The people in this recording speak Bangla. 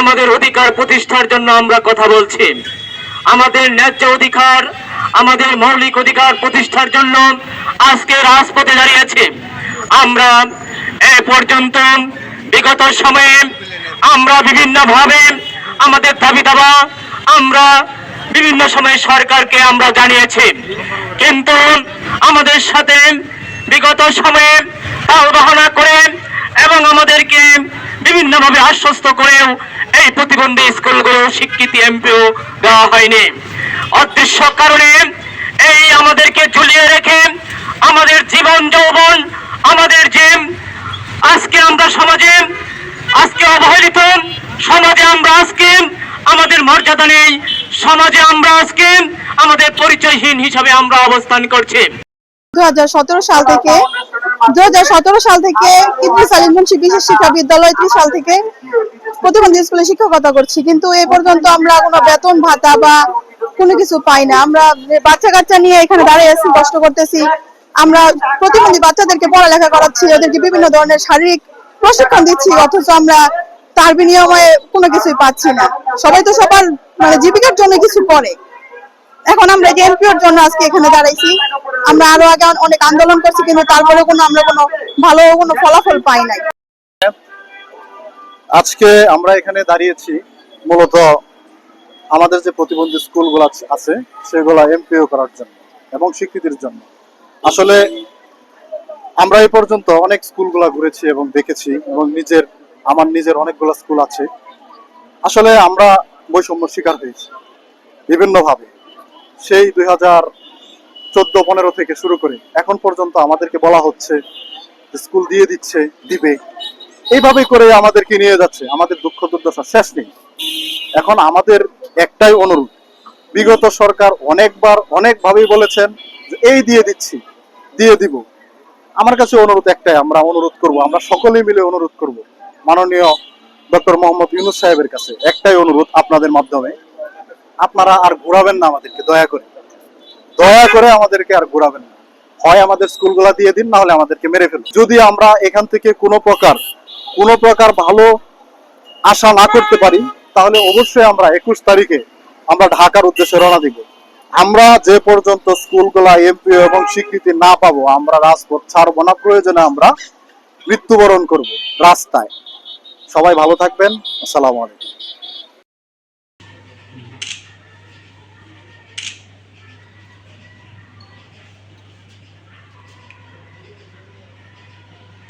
আমাদের অধিকার প্রতিষ্ঠার জন্য আমরা কথা বলছি। আমাদের ন্যায্য অধিকার, আমাদের মৌলিক অধিকার প্রতিষ্ঠার জন্য আজকে রাজপথে দাঁড়িয়েছে। আমরা এ পর্যন্ত বিগত সময়ে আমরা বিভিন্নভাবে আমাদের দাবি দাবা আমরা বিভিন্ন সময়ে সরকারকে আমরা জানিয়েছি। কিন্তু আমাদের সাথে বিগত সময়ে তাল বাহানা করে এবং আমাদেরকে বিভিন্নভাবে আশ্বস্ত করেও প্রতিবন্ধী স্কুলগুলো স্বীকৃতি এমপিও দেওয়া হয়নি। অদৃশ্য কারণে এই আমাদেরকে ঝুলিয়ে রেখে আমাদের জীবন যৌবন, আমাদের যে আজকে আমরা সমাজে, আজকে অবহেলিত সমাজে আমরা আজকে, আমাদের মর্যাদা নেই, সমাজে আমরা আজকে, আমাদের পরিচয়হীন হিসাবে আমরা অবস্থান করছি। দু হাজার সতেরো সাল থেকে দু হাজার সতেরো সাল থেকে ইদ্রিস আলী মুন্সি সাল থেকে প্রতিবন্ধী স্কুলে শিক্ষকতা করছি, কিন্তু এ পর্যন্ত আমরা কোনো বেতন, ভাতা বা কোনো কিছু পাই না। আমরা বাচ্চা কাচ্চা নিয়ে এখানে দাঁড়িয়ে আছি, কষ্ট করতেছি। আমরা প্রতিবন্ধী বাচ্চাদেরকে পড়ালেখা করাচ্ছি, ওদেরকে বিভিন্ন ধরনের শারীরিক প্রশিক্ষণ দিচ্ছি, অথচ আমরা তার বিনিময়ে কোনো কিছুই পাচ্ছি না। সবাই তো সবার মানে জীবিকার জন্য কিছু করে। এখন আমরা যে এমপিওর জন্য আজকে এখানে দাঁড়াইছি, আমরা আরও আগে অনেক আন্দোলন করছি, কিন্তু তারপরে কোনো, আমরা কোনো ভালো কোনো ফলাফল পাই নাই। আজকে আমরা এখানে দাঁড়িয়েছি মূলত আমাদের যে প্রতিবন্ধী স্কুলগুলো আছে- সেগুলো এমপিও করার জন্য এবং স্বীকৃতির জন্য। আসলে আমরা এই পর্যন্ত অনেক স্কুলগুলো ঘুরেছি এবং দেখেছি এবং নিজের, আমার নিজের অনেকগুলো স্কুল আছে। আসলে আমরা বৈষম্য শিকার হয়েছি বিভিন্নভাবে। সেই দুই হাজার চোদ্দ পনেরো থেকে শুরু করে এখন পর্যন্ত আমাদেরকে বলা হচ্ছে স্কুল দিয়ে দিচ্ছে, দিবে। এইভাবে করে আমাদেরকে নিয়ে যাচ্ছে। আমাদের দুঃখ দুর্দশা শেষ নেই। এখন আমাদের একটাই অনুরোধ। বিগত সরকার অনেকবার অনেকভাবেই বলেছেন যে এই দিয়ে দিচ্ছি, দিয়ে দিব। আমার কাছে অনুরোধ একটাই, আমরা অনুরোধ করব, আমরা সকলেই মিলে অনুরোধ করব। মাননীয় ডক্টর মোহাম্মদ ইউনুস সাহেবের কাছে একটাই অনুরোধ আপনাদের মাধ্যমে। আপনারা আর ঘোরাবেন না আমাদেরকে, দয়া করে। দয়া করে আমাদেরকে আর ঘোরাবেন না। হয় আমাদের স্কুলগুলা দিয়ে দিন, না হলে আমাদেরকে মেরে ফেলুন। যদি আমরা এখান থেকে কোনো প্রকার কোনো প্রকার ভালো আশা না করতে পারি, তাহলে অবশ্যই আমরা একুশ তারিখে আমরা ঢাকার উদ্দেশ্যে রওনা দিব। আমরা যে পর্যন্ত স্কুলগুলা এমপি এবং স্বীকৃতি না পাবো, আমরা রাজপথ ছাড়বো না, প্রয়োজনে আমরা মৃত্যুবরণ করব রাস্তায়। সবাই ভালো থাকবেন, আসসালামু আলাইকুম।